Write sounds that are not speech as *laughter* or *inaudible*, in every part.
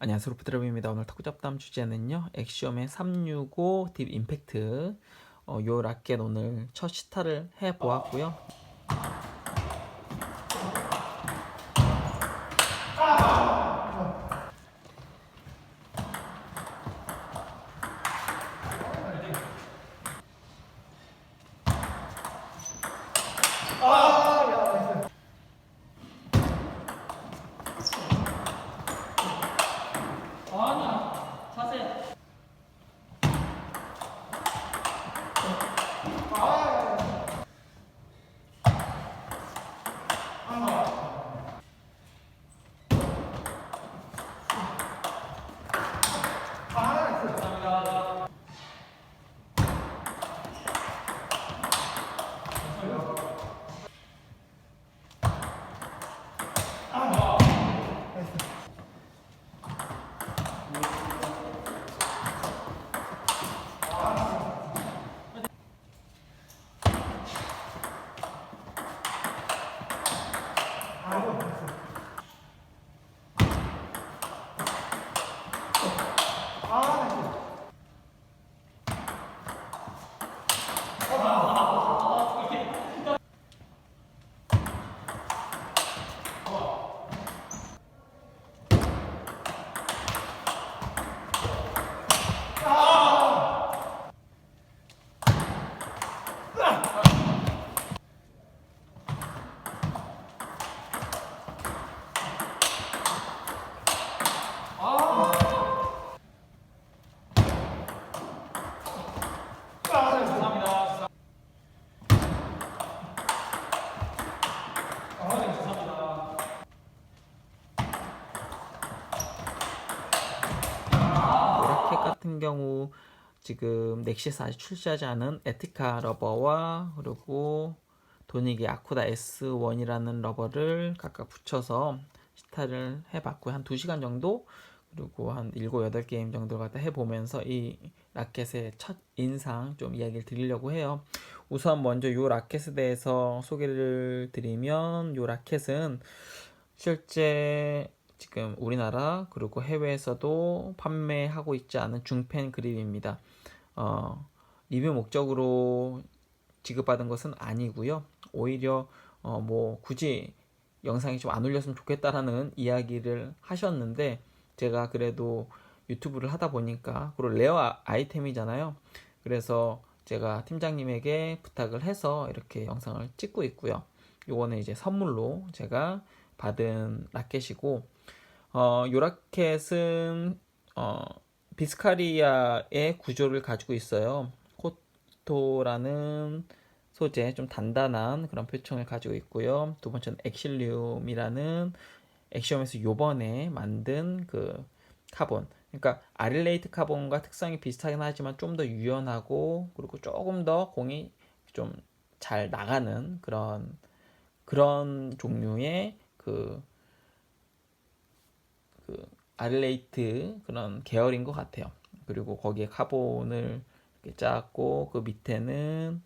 안녕하세요. 루프드랍입니다. 오늘 탁구 잡담 주제는요. 엑시엄의 365 딥 임팩트. 어, 요 라켓 오늘 첫 시타를 해 보았고요 같은 경우 지금 넥시에서 아직 출시하지 않은 에티카 러버와 그리고 도닉의 아쿠다 S1이라는 러버를 각각 붙여서 시타를 해봤고요. 한 2시간 정도 그리고 한 7, 8게임 정도 갖다 해보면서 이 라켓의 첫 인상 좀 이야기를 드리려고 해요. 우선 먼저 이 라켓에 대해서 소개를 드리면 이 라켓은 실제 지금 우리나라 그리고 해외에서도 판매하고 있지 않은 중펜 그립입니다. 어, 리뷰 목적으로 지급받은 것은 아니고요. 오히려 어, 뭐 굳이 영상이 좀 안 올렸으면 좋겠다라는 이야기를 하셨는데 제가 그래도 유튜브를 하다 보니까 그리고 레어 아- 아이템이잖아요. 그래서 제가 팀장님에게 부탁을 해서 이렇게 영상을 찍고 있고요. 요거는 이제 선물로 제가 받은 라켓이고 어, 요 라켓은 어, 비스카리아의 구조를 가지고 있어요. 코토라는 소재, 좀 단단한 그런 표층을 가지고 있고요. 두 번째는 엑실리움이라는 엑시엄에서 요번에 만든 그 카본. 그러니까 아릴레이트 카본과 특성이 비슷하긴 하지만 좀 더 유연하고 그리고 조금 더 공이 좀 잘 나가는 그런 그런 종류의 그 그 아릴레이트 그런 계열인 것 같아요. 그리고 거기에 카본을 이렇게 짰고 그 밑에는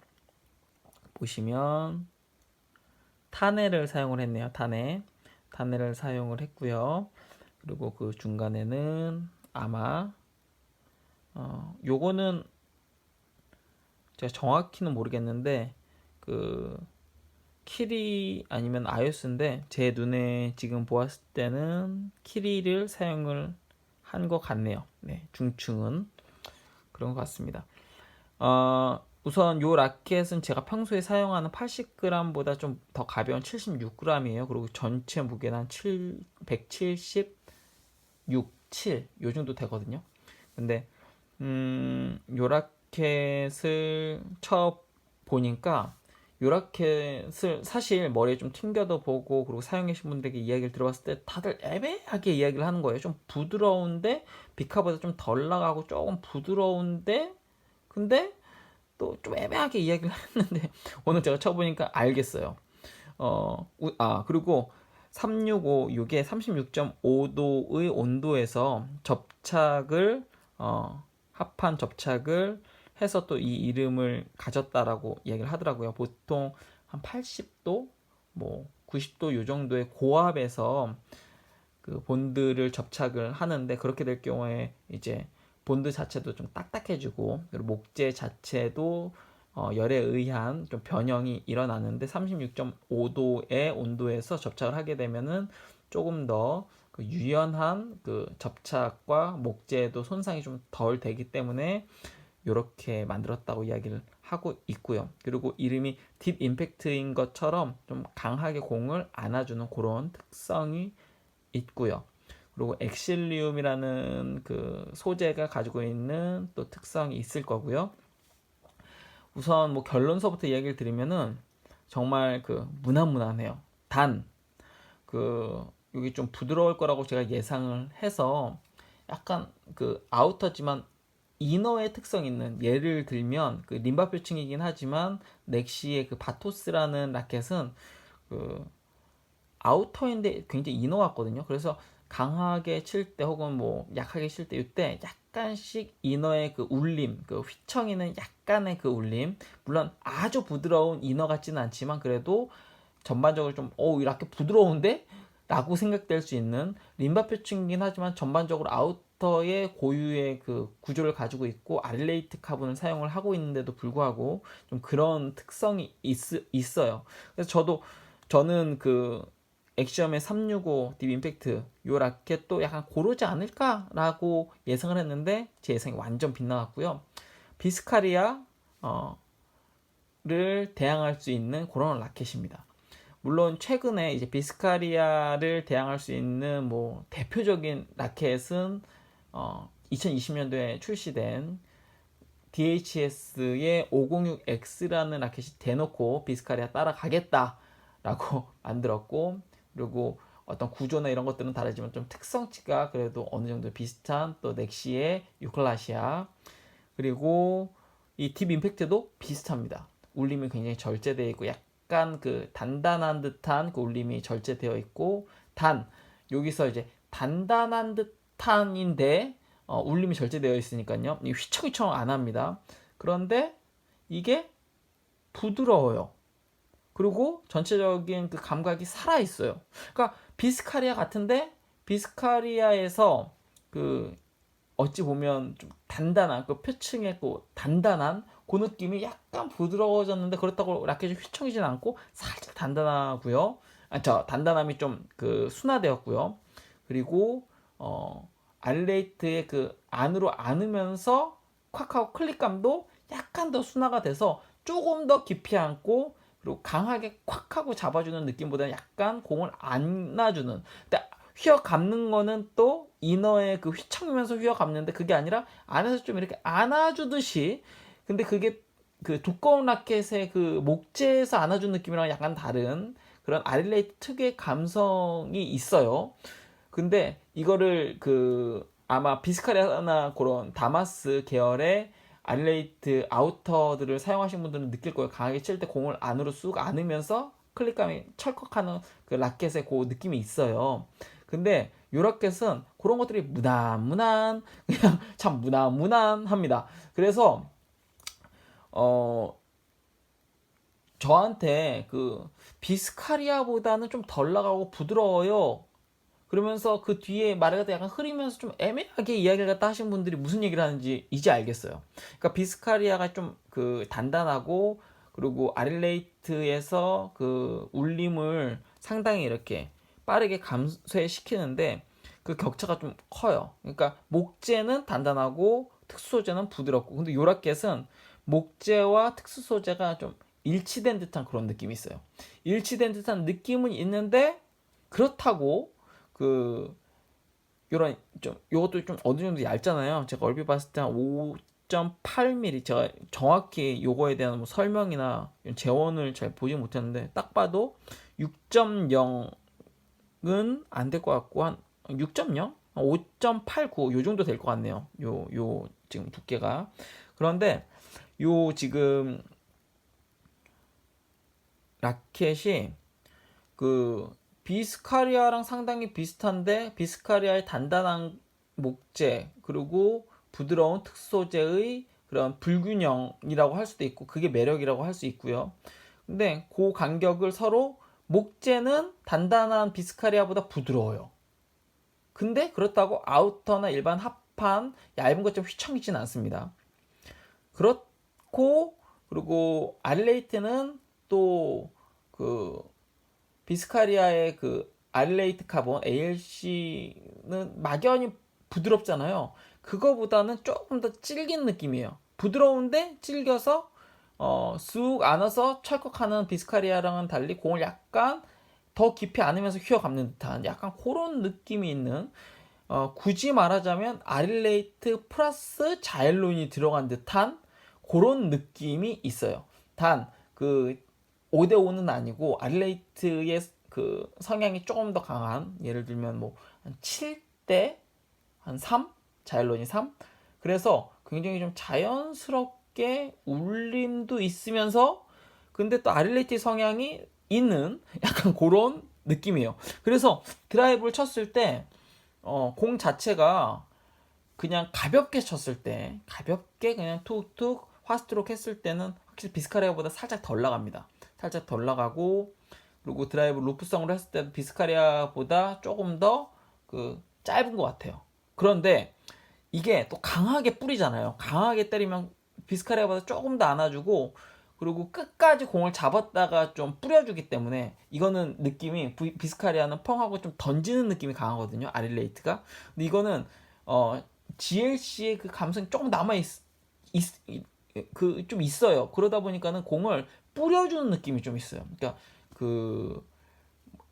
보시면 타네를 사용을 했네요. 타네 타네를 사용을 했고요. 그리고 그 중간에는 아마 어 요거는 제가 정확히는 모르겠는데 그 키리 아니면 아이오스인데 제 눈에 지금 보았을 때는 키리를 사용을 한 것 같네요. 네, 중층은 그런 것 같습니다. 어, 우선 요 라켓은 제가 평소에 사용하는 80g보다 좀 더 가벼운 76g이에요. 그리고 전체 무게는 한 7, 176, 7, 요 정도 되거든요. 근데 음, 요 라켓을 쳐 보니까 요 라켓을 사실 머리에 좀 튕겨도 보고 그리고 사용하신 분들에게 이야기를 들어봤을 때 다들 애매하게 이야기를 하는 거예요. 좀 부드러운데 비카보다 좀 덜 나가고 조금 부드러운데 근데 또 좀 애매하게 이야기를 *laughs* 했는데 오늘 제가 쳐보니까 알겠어요. 어, 우- 아 그리고 365 이게 36.5도의 온도에서 접착을 어, 합한 접착을 해서 또 이 이름을 가졌다라고 이야기를 하더라고요. 보통 한 80도, 뭐 90도 요 정도의 고압에서 그 본드를 접착을 하는데 그렇게 될 경우에 이제 본드 자체도 좀 딱딱해지고 그리고 목재 자체도 어, 열에 의한 좀 변형이 일어나는데 36.5도의 온도에서 접착을 하게 되면은 조금 더 그 유연한 그 접착과 목재도 손상이 좀 덜 되기 때문에 이렇게 만들었다고 이야기를 하고 있고요. 그리고 이름이 딥 임팩트인 것처럼 좀 강하게 공을 안아주는 그런 특성이 있고요. 그리고 엑실리움이라는 그 소재가 가지고 있는 또 특성이 있을 거고요. 우선 뭐 결론서부터 이야기를 드리면은 정말 그 무난무난해요. 단 그 여기 좀 부드러울 거라고 제가 예상을 해서 약간 그 아우터지만 이너의 특성 있는 예를 들면 그 림바 표층이긴 하지만 넥시의 그 바토스라는 라켓은 그 아우터인데 굉장히 이너 같거든요. 그래서 강하게 칠 때 혹은 뭐 약하게 칠 때 이때 약간씩 이너의 그 울림, 그 휘청이는 약간의 그 울림. 물론 아주 부드러운 이너 같지는 않지만 그래도 전반적으로 좀 어, 이렇게 부드러운데? 라고 생각될 수 있는 림바 표층이긴 하지만 전반적으로 아우터의 고유의 그 구조를 가지고 있고 아릴레이트 카본을 사용을 하고 있는데도 불구하고 좀 그런 특성이 있, 있어요. 그래서 저도 저는 그 액시엄의 365 딥 임팩트 요 라켓도 약간 고르지 않을까라고 예상을 했는데 제 예상이 완전 빗나갔고요. 비스카리아 어 를 대항할 수 있는 그런 라켓입니다. 물론 최근에 이제 비스카리아를 대항할 수 있는 뭐 대표적인 라켓은 어 2020년도에 출시된 DHS의 506X라는 라켓이 대놓고 비스카리아 따라가겠다라고 *laughs* 만들었고 그리고 어떤 구조나 이런 것들은 다르지만 좀 특성치가 그래도 어느 정도 비슷한 또 넥시의 유클라시아 그리고 이 딥 임팩트도 비슷합니다. 울림이 굉장히 절제되어 있고 약 약간 그 단단한 듯한 그 울림이 절제되어 있고 단 여기서 이제 단단한 듯한인데 어, 울림이 절제되어 있으니까요. 휘청휘청 안 합니다. 그런데 이게 부드러워요. 그리고 전체적인 그 감각이 살아 있어요. 그러니까 비스카리아 같은데 비스카리아에서 그 어찌 보면 좀 단단한 그 표층의 그 단단한 그 느낌이 약간 부드러워졌는데 그렇다고 라켓이 휘청이진 않고 살짝 단단하고요. 아, 저 단단함이 좀 그 순화되었고요. 그리고 어 알레이트의 그 안으로 안으면서 콱하고 클릭감도 약간 더 순화가 돼서 조금 더 깊이 안고 그리고 강하게 콱 하고 잡아주는 느낌보다는 약간 공을 안놔주는 근데 휘어 감는 거는 또 이너의 그 휘청이면서 휘어 감는데 그게 아니라 안에서 좀 이렇게 안아주듯이 근데 그게 그 두꺼운 라켓의 그 목재에서 안아준 느낌이랑 약간 다른 그런 아릴레이트 특유의 감성이 있어요. 근데 이거를 그 아마 비스카리아나 그런 다마스 계열의 아릴레이트 아우터들을 사용하신 분들은 느낄 거예요. 강하게 칠 때 공을 안으로 쑥 안으면서 클릭감이 철컥하는 그 라켓의 그 느낌이 있어요. 근데 요 라켓은 그런 것들이 무난무난 그냥 참 무난무난합니다. 그래서 어 저한테 그 비스카리아보다는 좀 덜 나가고 부드러워요. 그러면서 그 뒤에 갖다 약간 흐리면서 좀 애매하게 이야기를 갖다 하신 분들이 무슨 얘기를 하는지 이제 알겠어요. 그러니까 비스카리아가 좀 그 단단하고 그리고 아릴레이트에서 그 울림을 상당히 이렇게 빠르게 감쇄시키는데 그 격차가 좀 커요. 그러니까 목재는 단단하고 특수 소재는 부드럽고 근데 요라켓은 목재와 특수 소재가 좀 일치된 듯한 그런 느낌이 있어요. 일치된 듯한 느낌은 있는데 그렇다고 그 요런 좀 요것도 좀 어느 정도 얇잖아요. 제가 얼핏 봤을 때 한 5.8mm 제가 정확히 요거에 대한 뭐 설명이나 재원을 잘 보지 못했는데 딱 봐도 6.0은 안 될 것 같고 한 6.0? 5.89 요 정도 될 것 같네요. 요 요 지금 두께가 그런데 요 지금 라켓이 그 비스카리아랑 상당히 비슷한데 비스카리아의 단단한 목재 그리고 부드러운 특소재의 그런 불균형이라고 할 수도 있고 그게 매력이라고 할 수 있고요. 근데 그 간격을 서로 목재는 단단한 비스카리아보다 부드러워요. 근데 그렇다고 아우터나 일반 합판 얇은 것처럼 휘청이진 않습니다. 그렇 고 그리고 알레이트는 또 그 비스카리아의 그 알레이트 카본 ALC는 막연히 부드럽잖아요. 그거보다는 조금 더 질긴 느낌이에요. 부드러운데 질겨서 어, 쑥 안아서 철컥하는 비스카리아랑은 달리 공을 약간 더 깊이 안으면서 휘어감는 듯한 약간 그런 느낌이 있는 어, 굳이 말하자면 아릴레이트 플러스 자일론이 들어간 듯한 그런 느낌이 있어요. 단 그 5대 5는 아니고 아릴레이트의 그 성향이 조금 더 강한 예를 들면 뭐 한 7대 한 3? 자일론이 3? 그래서 굉장히 좀 자연스럽게 울림도 있으면서 근데 또 아릴레이트 성향이 있는 약간 그런 느낌이에요. 그래서 드라이브를 쳤을 때, 어, 공 자체가 그냥 가볍게 쳤을 때, 가볍게 그냥 툭툭 화스트로크 했을 때는 확실히 비스카리아보다 살짝 덜 나갑니다. 살짝 덜 나가고, 그리고 드라이브 루프성으로 했을 때도 비스카리아보다 조금 더 그 짧은 것 같아요. 그런데 이게 또 강하게 뿌리잖아요. 강하게 때리면 비스카리아보다 조금 더 안아주고 그리고 끝까지 공을 잡았다가 좀 뿌려주기 때문에 이거는 느낌이 비스카리아는 펑하고 좀 던지는 느낌이 강하거든요. 아릴레이트가. 근데 이거는 어 GLC의 그 감성이 조금 남아 있, 있 그 좀 있어요. 그러다 보니까는 공을 뿌려주는 느낌이 좀 있어요. 그러니까 그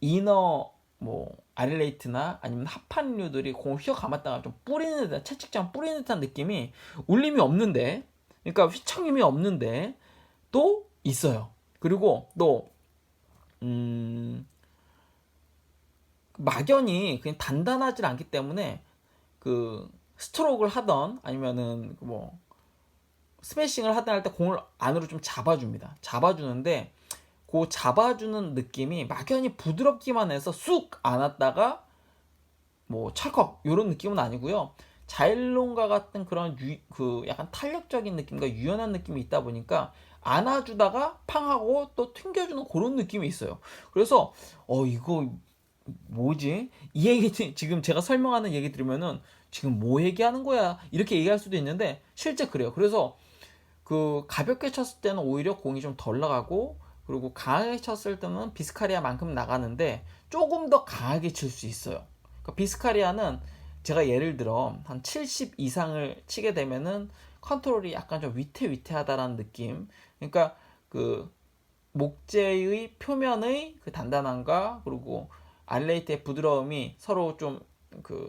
이너 뭐 아릴레이트나 아니면 합판류들이 공을 휘어 감았다가 좀 뿌리는 듯한 채찍장 뿌리는 듯한 느낌이 울림이 없는데 그러니까 휘청임이 없는데 또 있어요. 그리고 또 음, 막연히 그냥 단단하지 않기 때문에 그 스트로크를 하던 아니면은 뭐 스매싱을 하든 할 때 공을 안으로 좀 잡아줍니다. 잡아주는데 그 잡아주는 느낌이 막연히 부드럽기만 해서 쑥 안았다가 뭐 찰컥 이런 느낌은 아니고요. 자일론과 같은 그런 유, 그 약간 탄력적인 느낌과 유연한 느낌이 있다 보니까 안아주다가 팡하고 또 튕겨주는 그런 느낌이 있어요. 그래서 어 이거 뭐지? 이 얘기 지금 제가 설명하는 얘기 들으면은 지금 뭐 얘기하는 거야? 이렇게 얘기할 수도 있는데 실제 그래요. 그래서 그 가볍게 쳤을 때는 오히려 공이 좀 덜 나가고 그리고 강하게 쳤을 때는 비스카리아만큼 나가는데 조금 더 강하게 칠 수 있어요. 그러니까 비스카리아는 제가 예를 들어 한 70 이상을 치게 되면은 컨트롤이 약간 좀 위태위태하다라는 느낌. 그러니까 그 목재의 표면의 그 단단함과 그리고 알레이트의 부드러움이 서로 좀 그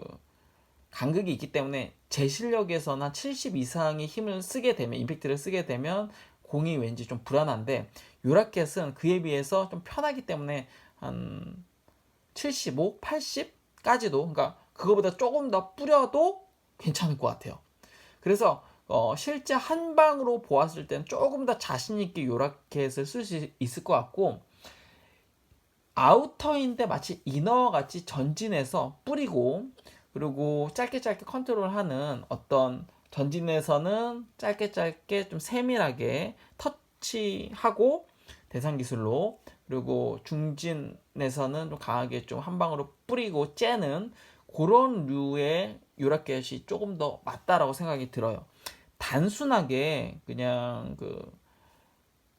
간극이 있기 때문에 제 실력에서는 한70 이상의 힘을 쓰게 되면 임팩트를 쓰게 되면 공이 왠지 좀 불안한데 요라켓은 그에 비해서 좀 편하기 때문에 한 75, 80까지도 그러니까 그거보다 조금 더 뿌려도 괜찮을 것 같아요. 그래서 어, 실제 한 방으로 보았을 때는 조금 더 자신 있게 요라켓을 쓸 수 있을 것 같고 아우터인데 마치 이너 같이 전진해서 뿌리고 그리고 짧게 짧게 컨트롤하는 어떤 전진에서는 짧게 짧게 좀 세밀하게 터치하고 대상 기술로 그리고 중진에서는 좀 강하게 좀 한 방으로 뿌리고 째는 그런 류의 요라켓이 조금 더 맞다라고 생각이 들어요. 단순하게 그냥 그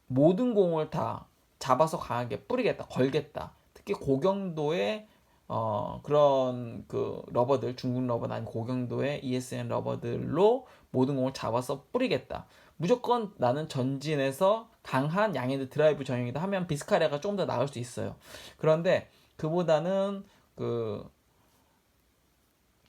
모든 공을 다 잡아서 강하게 뿌리겠다, 걸겠다. 특히 고경도의 어 그런 그 러버들 중국 러버 아닌 고경도의 ESN 러버들로 모든 공을 잡아서 뿌리겠다. 무조건 나는 전진에서 강한 양핸드 드라이브 전형이다 하면 비스카리아가 조금 더 나을 수 있어요. 그런데 그보다는 그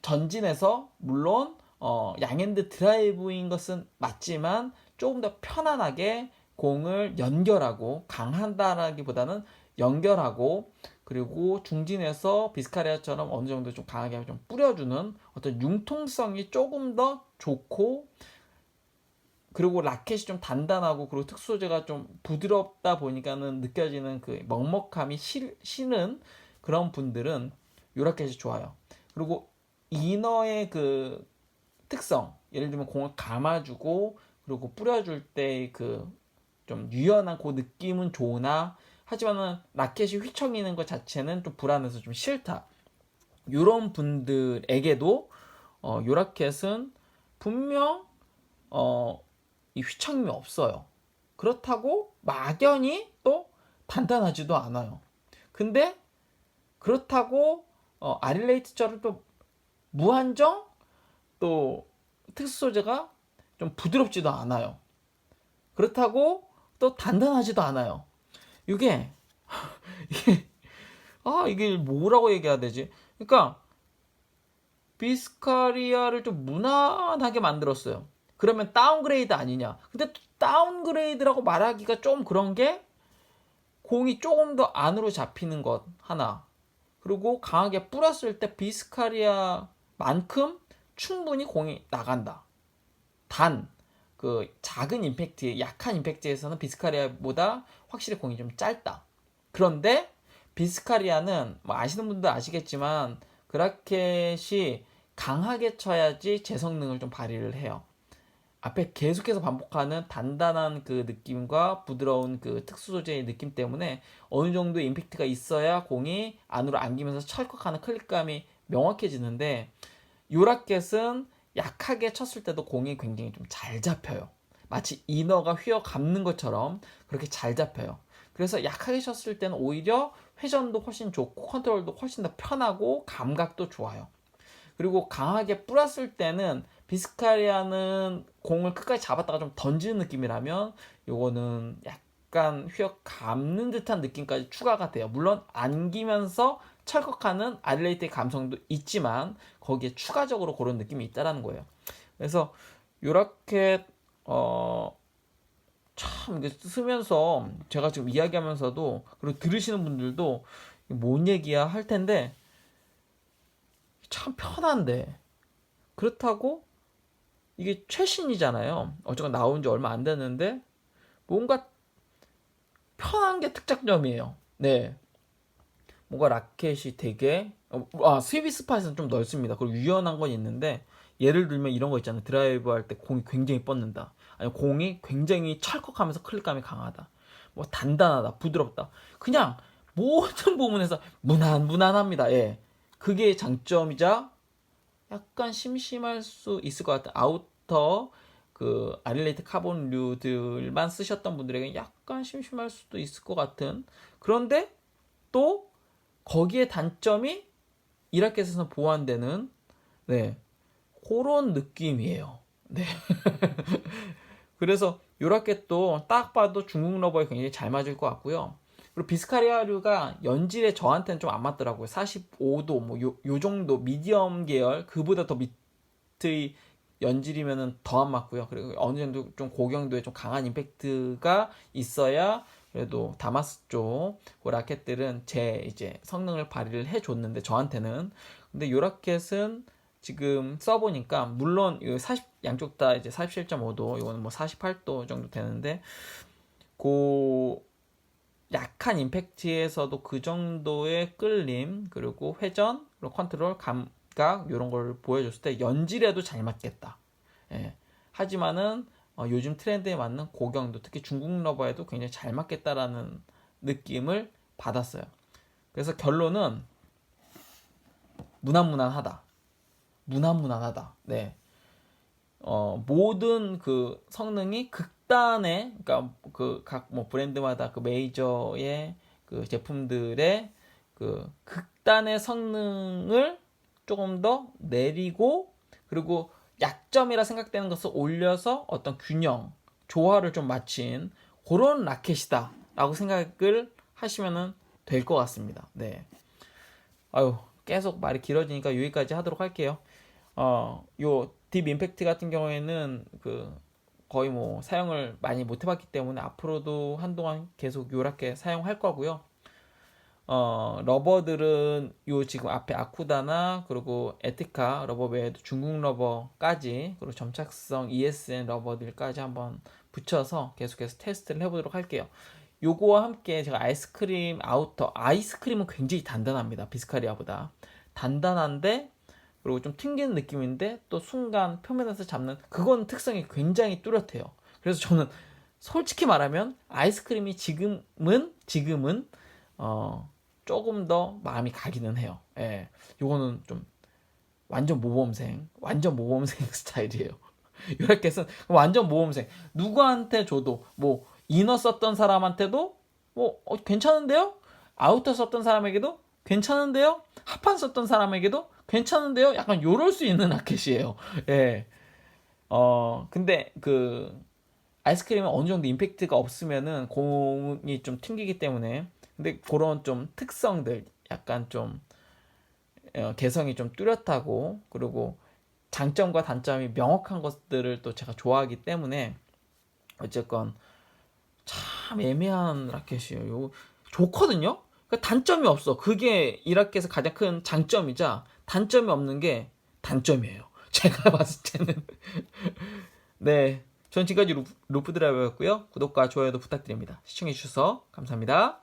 전진에서 물론 어, 양핸드 드라이브인 것은 맞지만 조금 더 편안하게 공을 연결하고 강한다라기보다는 연결하고 그리고 중진에서 비스카리아처럼 어느 정도 좀 강하게 좀 뿌려주는 어떤 융통성이 조금 더 좋고 그리고 라켓이 좀 단단하고 그리고 특수 소재가 좀 부드럽다 보니까는 느껴지는 그 먹먹함이 실, 쉬는 그런 분들은 요 라켓이 좋아요. 그리고 이너의 그 특성 예를 들면 공을 감아주고 그리고 뿌려줄 때 그 좀 유연한 그 느낌은 좋으나 하지만은 라켓이 휘청이는 것 자체는 좀 불안해서 좀 싫다. 이런 분들에게도 어, 요 라켓은 분명 어, 이 휘청임이 없어요. 그렇다고 막연히 또 단단하지도 않아요. 근데 그렇다고 어, 아릴레이트처럼 또 무한정 또 특수 소재가 좀 부드럽지도 않아요. 그렇다고 또 단단하지도 않아요. 이게 이게 아 이게 뭐라고 얘기해야 되지? 그러니까 비스카리아를 좀 무난하게 만들었어요. 그러면 다운그레이드 아니냐? 근데 또 다운그레이드라고 말하기가 좀 그런 게 공이 조금 더 안으로 잡히는 것 하나. 그리고 강하게 뿌렸을 때 비스카리아만큼 충분히 공이 나간다. 단 그 작은 임팩트, 약한 임팩트에서는 비스카리아보다 확실히 공이 좀 짧다. 그런데 비스카리아는 뭐 아시는 분들 아시겠지만 그라켓이 강하게 쳐야지 제 성능을 좀 발휘를 해요. 앞에 계속해서 반복하는 단단한 그 느낌과 부드러운 그 특수 소재의 느낌 때문에 어느 정도 임팩트가 있어야 공이 안으로 안기면서 찰컥하는 클릭감이 명확해지는데 요라켓은 약하게 쳤을 때도 공이 굉장히 좀 잘 잡혀요. 마치 이너가 휘어 감는 것처럼 그렇게 잘 잡혀요. 그래서 약하게 쳤을 때는 오히려 회전도 훨씬 좋고 컨트롤도 훨씬 더 편하고 감각도 좋아요. 그리고 강하게 뿌렸을 때는 비스카리아는 공을 끝까지 잡았다가 좀 던지는 느낌이라면 요거는 약간 휘어 감는 듯한 느낌까지 추가가 돼요. 물론 안기면서 철컥하는 아릴레이트의 감성도 있지만 거기에 추가적으로 그런 느낌이 있다라는 거예요. 그래서 요렇게 어, 참 이게 쓰면서 제가 지금 이야기하면서도 그리고 들으시는 분들도 뭔 얘기야 할 텐데 참 편한데 그렇다고 이게 최신이잖아요. 어쨌건 나온 지 얼마 안 됐는데 뭔가 편한 게 특장점이에요. 네. 뭔가 라켓이 되게 어, 아 스위비 스팟은 좀 넓습니다. 그리고 유연한 건 있는데 예를 들면 이런 거 있잖아요. 드라이브 할 때 공이 굉장히 뻗는다. 아니 공이 굉장히 찰컥하면서 클릭감이 강하다. 뭐 단단하다, 부드럽다. 그냥 모든 부분에서 무난 무난합니다. 예. 그게 장점이자 약간 심심할 수 있을 것 같은 아우터 그 아릴레이트 카본류들만 쓰셨던 분들에게 약간 심심할 수도 있을 것 같은 그런데 또 거기에 단점이 이라켓에서 보완되는 네 그런 느낌이에요. 네. *laughs* 그래서 요 라켓도 딱 봐도 중국 러버에 굉장히 잘 맞을 것 같고요. 그리고 비스카리아류가 연질에 저한테는 좀 안 맞더라고요. 45도 뭐요 정도 미디엄 계열 그보다 더 밑의 연질이면은 더 안 맞고요. 그리고 어느 정도 좀 고경도에 좀 강한 임팩트가 있어야 그래도 다마스 쪽 그 라켓들은 제 이제 성능을 발휘를 해줬는데 저한테는 근데 요 라켓은 지금 써보니까 물론 40 양쪽 다 이제 47.5도 이거는 뭐 48도 정도 되는데 그 약한 임팩트에서도 그 정도의 끌림 그리고 회전 그리고 컨트롤 감각 이런 걸 보여줬을 때 연질에도 잘 맞겠다. 예. 하지만은 어, 요즘 트렌드에 맞는 고경도 특히 중국 러버에도 굉장히 잘 맞겠다라는 느낌을 받았어요. 그래서 결론은 무난무난하다. 무난무난하다. 네. 어, 모든 그 성능이 극단의, 그러니까 그 각 뭐 브랜드마다 그 메이저의 그 제품들의 그 극단의 성능을 조금 더 내리고 그리고 약점이라 생각되는 것을 올려서 어떤 균형, 조화를 좀 맞춘 그런 라켓이다라고 생각을 하시면은 될 것 같습니다. 네. 아유, 계속 말이 길어지니까 여기까지 하도록 할게요. 어, 요 딥 임팩트 같은 경우에는 그 거의 뭐 사용을 많이 못 해봤기 때문에 앞으로도 한동안 계속 요렇게 사용할 거고요. 어, 러버들은 요 지금 앞에 아쿠다나 그리고 에티카 러버 외에도 중국 러버까지 그리고 점착성 ESN 러버들까지 한번 붙여서 계속해서 테스트를 해보도록 할게요. 요거와 함께 제가 아이스크림 아우터 아이스크림은 굉장히 단단합니다. 비스카리아보다 단단한데 그리고 좀 튕기는 느낌인데 또 순간 표면에서 잡는 그건 특성이 굉장히 뚜렷해요. 그래서 저는 솔직히 말하면 아이스크림이 지금은 지금은 어 조금 더 마음이 가기는 해요. 예. 요거는 좀 완전 모범생, 완전 모범생 *laughs* 스타일이에요. 이 라켓은 완전 모범생. 누구한테 줘도 뭐 이너 썼던 사람한테도 뭐 어, 괜찮은데요? 아우터 썼던 사람에게도 괜찮은데요? 합판 썼던 사람에게도 괜찮은데요? 약간 요럴 수 있는 라켓이에요. 예. 어, 근데 그 아이스크림은 어느 정도 임팩트가 없으면은 공이 좀 튕기기 때문에 근데 그런 좀 특성들 약간 좀 어, 개성이 좀 뚜렷하고 그리고 장점과 단점이 명확한 것들을 또 제가 좋아하기 때문에 어쨌건 참 애매한 라켓이에요. 요 좋거든요. 그러니까 단점이 없어. 그게 이 라켓의 가장 큰 장점이자 단점이 없는 게 단점이에요. *laughs* 제가 봤을 때는 *laughs* 네. 전 지금까지 루프, 드라이버였고요. 구독과 좋아요도 부탁드립니다. 시청해주셔서 감사합니다.